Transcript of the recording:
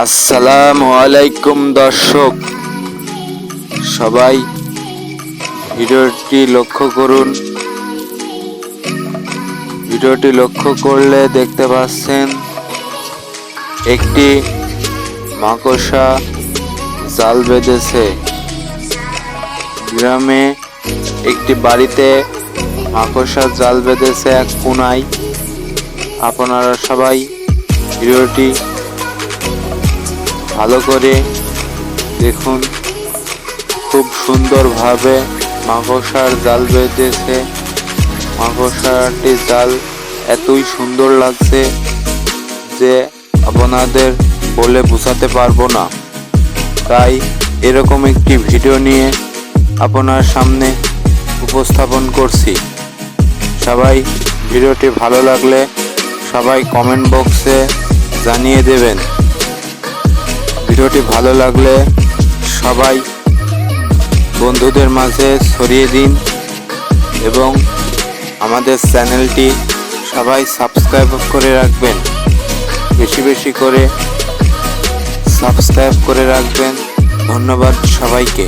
আসসালামু আলাইকুম দর্শক। সবাই ভিডিওটি লক্ষ্য করুন। ভিডিওটি লক্ষ্য করলে দেখতে পাচ্ছেন একটি মাকড়সা জাল বেঁধেছে। গ্রামে একটি বাড়িতে মাকড়সা জাল বেঁধেছে এক কোনায়। আপনারা সবাই ভিডিওটি ভালো করে দেখুন। খুব সুন্দরভাবে মাকড়সার জাল বেঁধেছে। মাকড়সাটির জাল এতই সুন্দর লাগছে যে আপনাদের বলে বোঝাতে পারব না। তাই এরকম একটি ভিডিও নিয়ে আপনার সামনে উপস্থাপন করছি। সবাই ভিডিওটি ভালো লাগলে সবাই কমেন্ট বক্সে জানিয়ে দেবেন। ভিডিওটি ভালো লাগলে সবাই বন্ধুদের মাঝে ছড়িয়ে দিন এবং আমাদের চ্যানেলটি সবাই সাবস্ক্রাইব করে রাখবেন। বেশি বেশি করে সাবস্ক্রাইব করে রাখবেন। ধন্যবাদ সবাইকে।